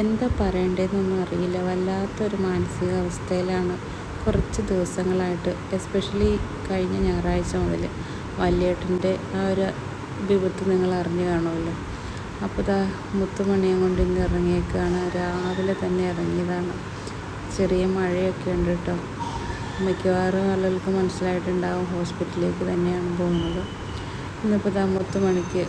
എന്താ പറയേണ്ടതെന്നൊന്നും അറിയില്ല. വല്ലാത്തൊരു മാനസികാവസ്ഥയിലാണ് കുറച്ച് ദിവസങ്ങളായിട്ട് എസ്പെഷ്യലി കഴിഞ്ഞ ഞായറാഴ്ച മുതൽ വല്യേട്ടന്റെ ആ ഒരു വിപത്ത് നിങ്ങൾ അറിഞ്ഞു കാണുമല്ലോ. അപ്പോൾ ഇതാ മുത്തുമണിയും കൊണ്ട് ഇന്ന് ഇറങ്ങിയേക്കാണ്. രാവിലെ തന്നെ ഇറങ്ങിയതാണ്. ചെറിയ മഴയൊക്കെ ഉണ്ട് കേട്ടോ. മിക്കവാറും ആളുകൾക്ക് മനസ്സിലായിട്ടുണ്ടാവും ഹോസ്പിറ്റലിലേക്ക് തന്നെയാണ് പോകുന്നത്. ഇന്നിപ്പോൾ ഇതാ മുത്തുമണിക്ക്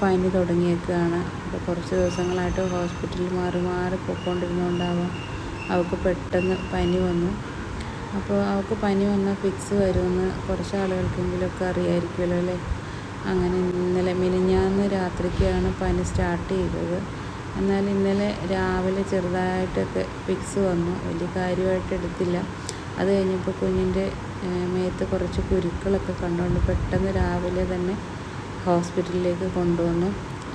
പനി തുടങ്ങിയേക്കുകയാണ് അപ്പോൾ കുറച്ച് ദിവസങ്ങളായിട്ട് ഹോസ്പിറ്റലിൽ മാറി മാറി പോയിക്കൊണ്ടിരുന്നുകൊണ്ടാവാം അവൾക്ക് പെട്ടെന്ന് പനി വന്നു. അപ്പോൾ അവൾക്ക് പനി വന്നാൽ ഫിക്സ് വരുമെന്ന് കുറച്ച് ആളുകൾക്കെങ്കിലുമൊക്കെ അറിയായിരിക്കുമല്ലോ അല്ലേ? അങ്ങനെ ഇന്നലെ മിനിഞ്ഞാന്ന് രാത്രിക്കാണ് പനി സ്റ്റാർട്ട് ചെയ്തത്. എന്നാൽ ഇന്നലെ രാവിലെ ചെറുതായിട്ടൊക്കെ ഫിക്സ് വന്നു. വലിയ കാര്യമായിട്ട് എടുത്തില്ല. അത് കഴിഞ്ഞപ്പോൾ കുഞ്ഞിന്റെ മേത്ത് കുറച്ച് കുരുക്കളൊക്കെ കണ്ടുകൊണ്ട് പെട്ടെന്ന് രാവിലെ തന്നെ ഹോസ്പിറ്റലിലേക്ക് കൊണ്ടുവന്നു.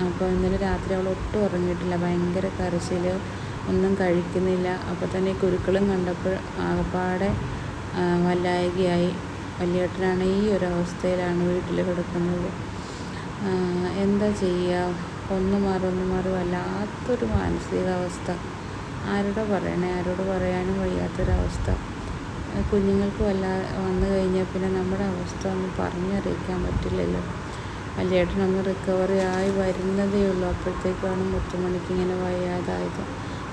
അപ്പോൾ ഇന്നലെ രാത്രി അവൾ ഒട്ടും ഉറങ്ങിയിട്ടില്ല. ഭയങ്കര കരച്ചിൽ ഒന്നും കഴിക്കുന്നില്ല. അപ്പോൾ തന്നെ ഈ കുരുക്കളും കണ്ടപ്പോൾ ആകപ്പാടെ വല്ലായകയായി. വലിയേട്ടനാണ് ഈ ഒരു അവസ്ഥയിലാണ് വീട്ടിൽ കിടക്കുന്നത്. എന്താ ചെയ്യുക ഒന്ന് മാറി ഒന്ന് മാറി. വല്ലാത്തൊരു മാനസികാവസ്ഥ. ആരോട് പറയണേ? ആരോട് പറയാനും വയ്യാത്തൊരവസ്ഥ. കുഞ്ഞുങ്ങൾക്ക് വല്ലാ വന്നു കഴിഞ്ഞാൽ പിന്നെ നമ്മുടെ അവസ്ഥ ഒന്നും പറഞ്ഞറിയിക്കാൻ പറ്റില്ലല്ലോ. വലിയേട്ടനൊന്ന് റിക്കവറി ആയി വരുന്നതേ ഉള്ളൂ. അപ്പോഴത്തേക്കാണ് മുത്തുമണിക്ക് ഇങ്ങനെ വയ്യാതായത്.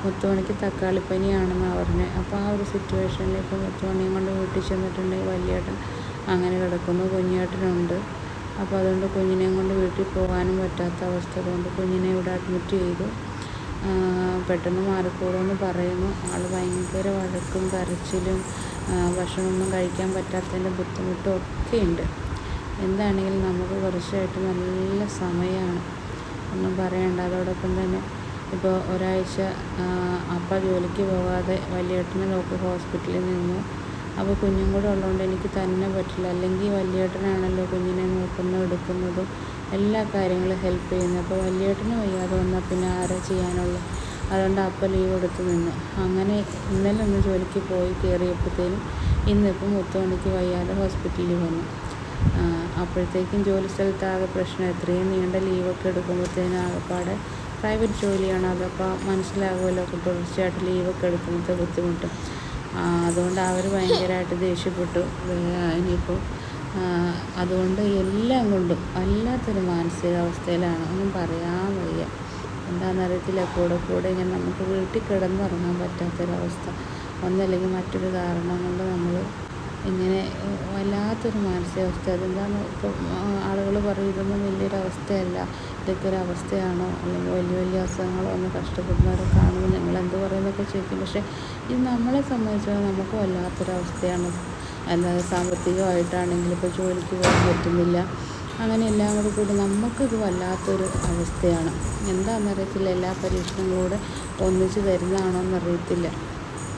മുത്തുമണിക്ക് തക്കാളിപ്പനിയാണെന്നാണ് പറഞ്ഞത് അപ്പോൾ ആ ഒരു സിറ്റുവേഷനിൽ ഇപ്പോൾ മുത്തുമണിയും കൊണ്ട് വീട്ടിൽ ചെന്നിട്ടുണ്ടെങ്കിൽ വലിയേട്ടൻ അങ്ങനെ കിടക്കുന്നു. കുഞ്ഞേട്ടനുണ്ട്. അപ്പോൾ അതുകൊണ്ട് കുഞ്ഞിനെയും കൊണ്ട് വീട്ടിൽ പോകാനും പറ്റാത്ത അവസ്ഥ. കൊണ്ട് കുഞ്ഞിനെ ഇവിടെ അഡ്മിറ്റ് ചെയ്തു. പെട്ടെന്ന് മാറിക്കോളുമെന്ന് പറയുന്നു. ആൾ ഭയങ്കര വഴക്കും കരച്ചിലും ഭക്ഷണമൊന്നും കഴിക്കാൻ പറ്റാത്തതിന്റെ ബുദ്ധിമുട്ടും ഒക്കെ ഉണ്ട്. എന്താണെങ്കിലും നമുക്ക് കുറച്ചായിട്ട് നല്ല സമയമാണ്. ഒന്നും പറയണ്ട. അതോടൊപ്പം തന്നെ ഇപ്പോൾ ഒരാഴ്ച അപ്പ ജോലിക്ക് പോകാതെ വലിയേട്ടനെ നോക്കി ഹോസ്പിറ്റലിൽ നിന്നു. അപ്പോൾ കുഞ്ഞും കൂടെ ഉള്ളതുകൊണ്ട് എനിക്ക് തന്നെ പറ്റില്ല. അല്ലെങ്കിൽ വലിയേട്ടനാണല്ലോ കുഞ്ഞിനെ നോക്കുന്നതും എടുക്കുന്നതും എല്ലാ കാര്യങ്ങളും ഹെൽപ്പ് ചെയ്യുന്നത് അപ്പോൾ വലിയേട്ടന് വയ്യാതെ വന്നാൽ പിന്നെ ആരാ ചെയ്യാനുള്ളത് അതുകൊണ്ട് അപ്പം ലീവ് എടുത്ത് നിന്ന്. അങ്ങനെ ഇന്നലെ ഒന്ന് ജോലിക്ക് പോയി കയറിയപ്പോഴത്തേനും ഇന്നിപ്പം മുത്തുമണിക്ക് വയ്യാതെ ഹോസ്പിറ്റലിൽ വന്നു. അപ്പോഴത്തേക്കും ജോലി സ്ഥലത്ത് ആകെ പ്രശ്നം. എത്രയും നീണ്ട ലീവൊക്കെ എടുക്കുമ്പോഴത്തേനും ആകെപ്പാടെ പ്രൈവറ്റ് ജോലിയാണ്. അതപ്പോൾ മനസ്സിലാകുമല്ലോ തുടർച്ചയായിട്ട് ലീവൊക്കെ എടുക്കുന്നത് ബുദ്ധിമുട്ട്. അതുകൊണ്ട് അവർ ഭയങ്കരമായിട്ട് ദേഷ്യപ്പെട്ടു. ഇനിയിപ്പോൾ അതുകൊണ്ട് എല്ലാം കൊണ്ടും വല്ലാത്തൊരു മാനസികാവസ്ഥയിലാണ്. ഒന്നും പറയാൻ വയ്യ. എന്താണെന്നറിയത്തില്ല കൂടെ കൂടെ ഇങ്ങനെ നമുക്ക് വീട്ടിൽ കിടന്നുറങ്ങാൻ പറ്റാത്തൊരവസ്ഥ. ഒന്നല്ലെങ്കിൽ മറ്റൊരു കാരണം കൊണ്ട് നമ്മൾ ഇങ്ങനെ വല്ലാത്തൊരു മാനസികാവസ്ഥ. അതെന്താണ് ഇപ്പോൾ ആളുകൾ പറയും ഇതൊന്നും വലിയൊരു അവസ്ഥയല്ല ഇതൊക്കെ ഒരു അവസ്ഥയാണോ അല്ലെങ്കിൽ വലിയ വലിയ അസുഖങ്ങളോ ഒന്ന് കഷ്ടപ്പെടുന്നവരെ കാണുമ്പോൾ ഞങ്ങൾ എന്ത് പറയുന്നൊക്കെ ചോദിക്കും. പക്ഷേ ഇത് നമ്മളെ സംബന്ധിച്ചിടത്തോളം നമുക്ക് വല്ലാത്തൊരവസ്ഥയാണ്. എന്താ സാമ്പത്തികമായിട്ടാണെങ്കിൽ ഇപ്പോൾ ജോലിക്ക് പോകാൻ പറ്റുന്നില്ല. അങ്ങനെ എല്ലാം കൂടി കൂടി നമുക്കിത് വല്ലാത്തൊരു അവസ്ഥയാണ്. എന്താണെന്നറിയത്തില്ല എല്ലാ പരീക്ഷണങ്ങളൂടെ ഒന്നിച്ച് തരുന്നതാണോ എന്നറിയത്തില്ല